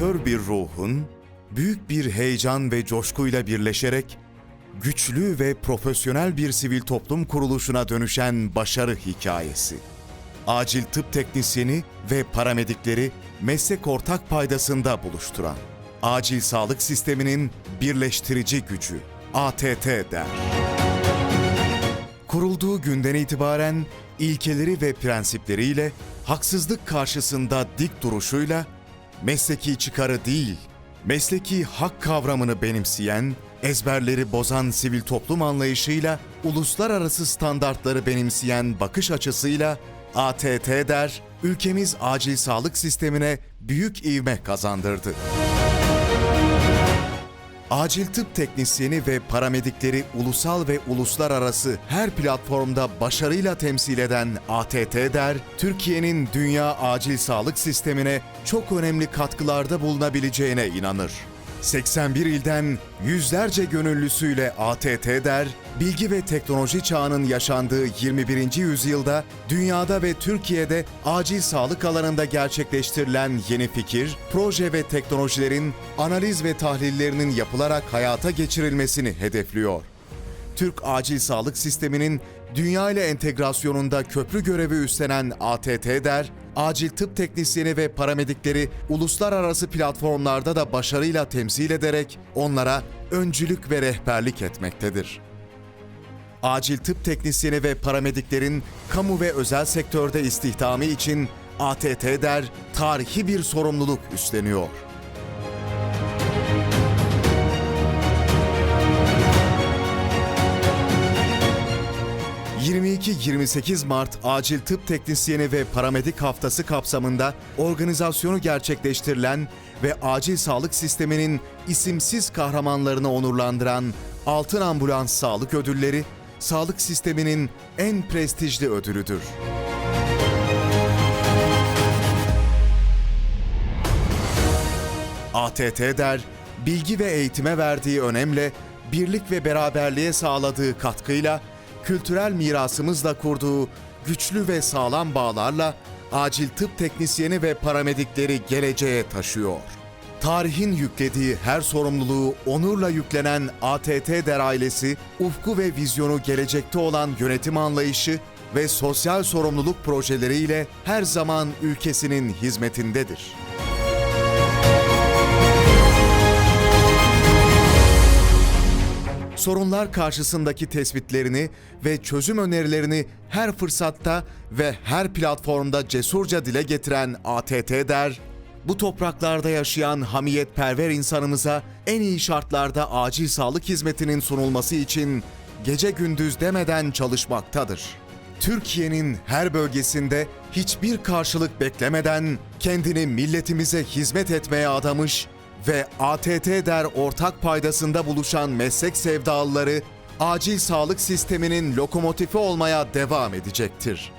amatör bir ruhun büyük bir heyecan ve coşkuyla birleşerek güçlü ve profesyonel bir sivil toplum kuruluşuna dönüşen başarı hikayesi. Acil tıp teknisyeni ve paramedikleri meslek ortak paydasında buluşturan acil sağlık sisteminin birleştirici gücü ATT der. Kurulduğu günden itibaren ilkeleri ve prensipleriyle haksızlık karşısında dik duruşuyla mesleki çıkarı değil, mesleki hak kavramını benimseyen, ezberleri bozan sivil toplum anlayışıyla uluslararası standartları benimseyen bakış açısıyla ATT der, ülkemiz acil sağlık sistemine büyük ivme kazandırdı. Acil tıp teknisyeni ve paramedikleri ulusal ve uluslararası her platformda başarıyla temsil eden ATT der, Türkiye'nin dünya acil sağlık sistemine çok önemli katkılarda bulunabileceğine inanır. 81 ilden yüzlerce gönüllüsüyle ATT der, bilgi ve teknoloji çağının yaşandığı 21. yüzyılda dünyada ve Türkiye'de acil sağlık alanında gerçekleştirilen yeni fikir, proje ve teknolojilerin analiz ve tahlillerinin yapılarak hayata geçirilmesini hedefliyor. Türk acil sağlık sisteminin dünya ile entegrasyonunda köprü görevi üstlenen ATT der, acil tıp teknisyeni ve paramedikleri uluslararası platformlarda da başarıyla temsil ederek onlara öncülük ve rehberlik etmektedir. Acil tıp teknisyeni ve paramediklerin kamu ve özel sektörde istihdamı için ATT der tarihi bir sorumluluk üstleniyor. 22-28 Mart Acil Tıp Teknisyeni ve Paramedik Haftası kapsamında organizasyonu gerçekleştirilen ve acil sağlık sisteminin isimsiz kahramanlarını onurlandıran Altın Ambulans Sağlık Ödülleri, sağlık sisteminin en prestijli ödülüdür. ATT der, bilgi ve eğitime verdiği önemle birlik ve beraberliğe sağladığı katkıyla kültürel mirasımızla kurduğu güçlü ve sağlam bağlarla acil tıp teknisyeni ve paramedikleri geleceğe taşıyor. Tarihin yüklediği her sorumluluğu onurla yüklenen ATT Der ailesi, ufku ve vizyonu gelecekte olan yönetim anlayışı ve sosyal sorumluluk projeleriyle her zaman ülkesinin hizmetindedir. Sorunlar karşısındaki tespitlerini ve çözüm önerilerini her fırsatta ve her platformda cesurca dile getiren ATT der, bu topraklarda yaşayan hamiyetperver insanımıza en iyi şartlarda acil sağlık hizmetinin sunulması için gece gündüz demeden çalışmaktadır. Türkiye'nin her bölgesinde hiçbir karşılık beklemeden kendini milletimize hizmet etmeye adamış ve ATT der ortak paydasında buluşan meslek sevdalıları acil sağlık sisteminin lokomotifi olmaya devam edecektir.